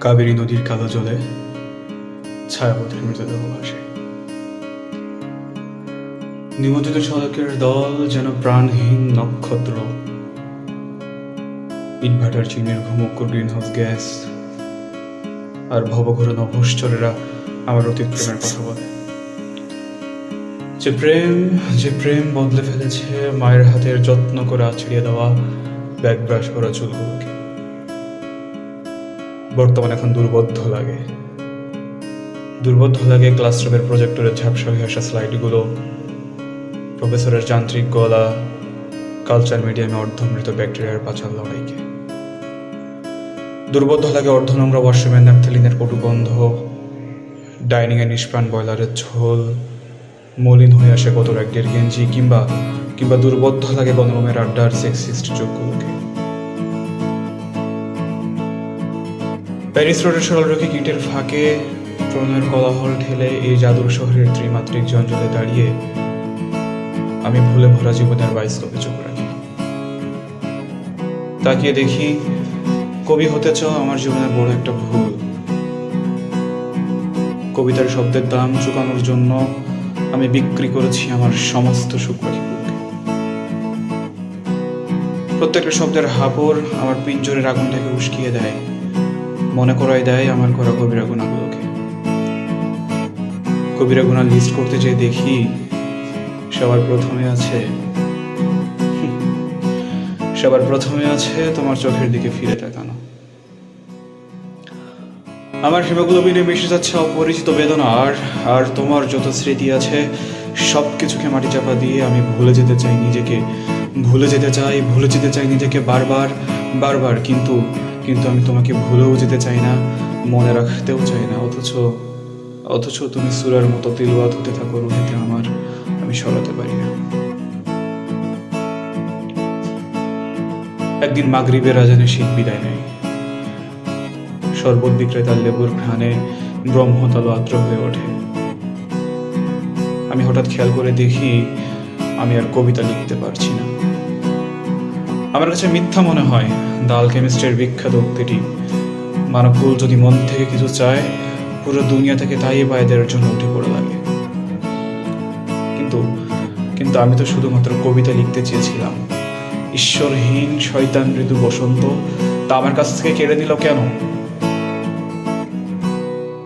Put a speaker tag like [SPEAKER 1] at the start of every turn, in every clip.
[SPEAKER 1] কাবেরী নদীর কালো জলে ছায়াপথের মৃতদেহ ভাসে নিমজ্জিত সড়কের দল যেন প্রাণহীন নক্ষত্র। ইটভাটার চিনের ঘুমক্কর গ্রিন হাউস গ্যাস। আর ভবঘোর নভশ্চরেরা আমার অতীত প্রেমের কথা বলে। যে প্রেম যে প্রেম বদলে ফেলেছে মায়ের হাতের যত্ন করে আছড়িয়ে দেওয়া ব্যাগ ব্রাশ করা চুলগুলোকে। বর্তমানে এখন দুর্বোধ্য লাগে। দুর্বোধ্য লাগে ক্লাসরুমের প্রজেক্টরের ঝাপসা হয়ে আসা স্লাইডগুলো, প্রফেসরের যান্ত্রিক গলা, কালচার মিডিয়ামে অর্ধমৃত ব্যাকটেরিয়ার পাচার লড়াইকে। দুর্বোধ্য লাগে অর্ধনোংরা ওয়াশরুমের ন্যাপথেলিনের কটু গন্ধ, ডাইনিংয়ে নিষ্প্রাণ বয়লারের ঝোল, মলিন হয়ে আসে কত একদের গেঞ্জি, কিংবা কিংবা দুর্বোধ্য লাগে গণরুমের আড্ডার সেক্সিস্ট যোগগুলোকে প্যারিস রোডের সরলরেখে কিটের ফাঁকে প্রণয়ের কলাহল ঠেলে এই জাদুর শহরের ত্রিমাত্রিক জঞ্জলে দাঁড়িয়ে আমি ভুলে ভরা জীবনের বাইস্কোপে চোখ রাখি। তাকিয়ে দেখি, কবি হতে চাও আমার জীবনের বড় একটা ভুল। কবিতার শব্দের দাম চুকানোর জন্য আমি বিক্রি করেছি আমার সমস্ত সুখ প্রত্যেকটা শব্দের হাপড় আমার পিঞ্জরের আগুনটাকে উস্কিয়ে দেয়। মনে করাই দেয়, আমার করা কবিরা গুণাগুলোকে। কবিরা গুণা লিস্ট করতে যেয়ে দেখি, সবার প্রথমে আছে, সবার প্রথমে আছে তোমার চোখের দিকে ফিরে তাকানো। আমার হিমোগ্লোবিনে মিশে যাচ্ছে অপরিচিত বেদনা, আর আর তোমার যত স্মৃতি আছে সব কিছুকে মাটি চাপা দিয়ে আমি ভুলে যেতে চাই নিজেকে। ভুলে যেতে চাই, ভুলে যেতে চাই নিজেকে বারবার বারবার, কিন্তু কিন্তু আমি তোমাকে ভুলেও যেতে চাই না, মনে রাখতেও চাই না, অথচ অথচ তুমি সুরার মতো তিলওয়াত হতে থাকো, রুহিতে আমার, আমি সরাতে পারি না। একদিন মাগরিবের রাজানে শীত বিদায় নেয়। শরবত বিক্রেতার লেবুর ঘ্রাণে ব্রহ্মতাল আদ্র হয়ে ওঠে। আমি হঠাৎ খেয়াল করে দেখি, আমি আর কবিতা লিখতে পারছি না। আমার কাছে মিথ্যা মনে হয়, দাল কেমিস্ট্রির বিখ্যাত উক্তিটি। মানবকুল যদি মন থেকে কিছু চায়, পুরো দুনিয়া থেকে তাই বাইদের জন্য উঠে পড়ে লাগে। কিন্তু কিন্তু আমি তো শুধুমাত্র কবিতা লিখতে চেয়েছিলাম। ঈশ্বরহীন শয়তান মৃদু বসন্ত, তা আমার কাছ থেকে কেড়ে নিল কেন?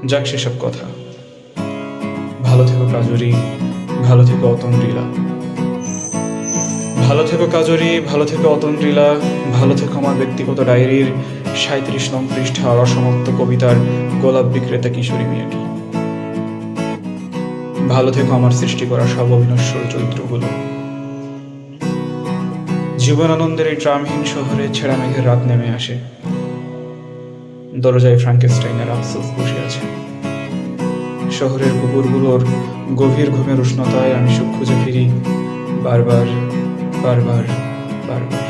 [SPEAKER 1] যাক সেসব কথা। ভালো থেকো কাজরি, ভালো থেকো অতন লীলা ভালো থেকো কাজরি, ভালো থেকো অতন লীলা ভালো থেকো আমার ব্যক্তিগত ডায়েরির সাঁত্রিশ নং পৃষ্ঠার অসমাপ্ত কবিতার গোলাপ বিক্রেতা কিশোরী মেয়েটি। ভালো থেকো আমার সৃষ্টি করা সব অবিনশ্বর চরিত্রগুলো। জীবনানন্দের এই ট্রামহীন শহরে ছেঁড়া মেঘের রাত নেমে আসে। দরজায় ফ্রাঙ্কেস্টাইনের আফসোস বসে আছে। শহরের কুকুরগুলোর গভীর ঘুমের উষ্ণতায় আমি সুখ খুঁজে ফিরি বারবার। বারবার বারবার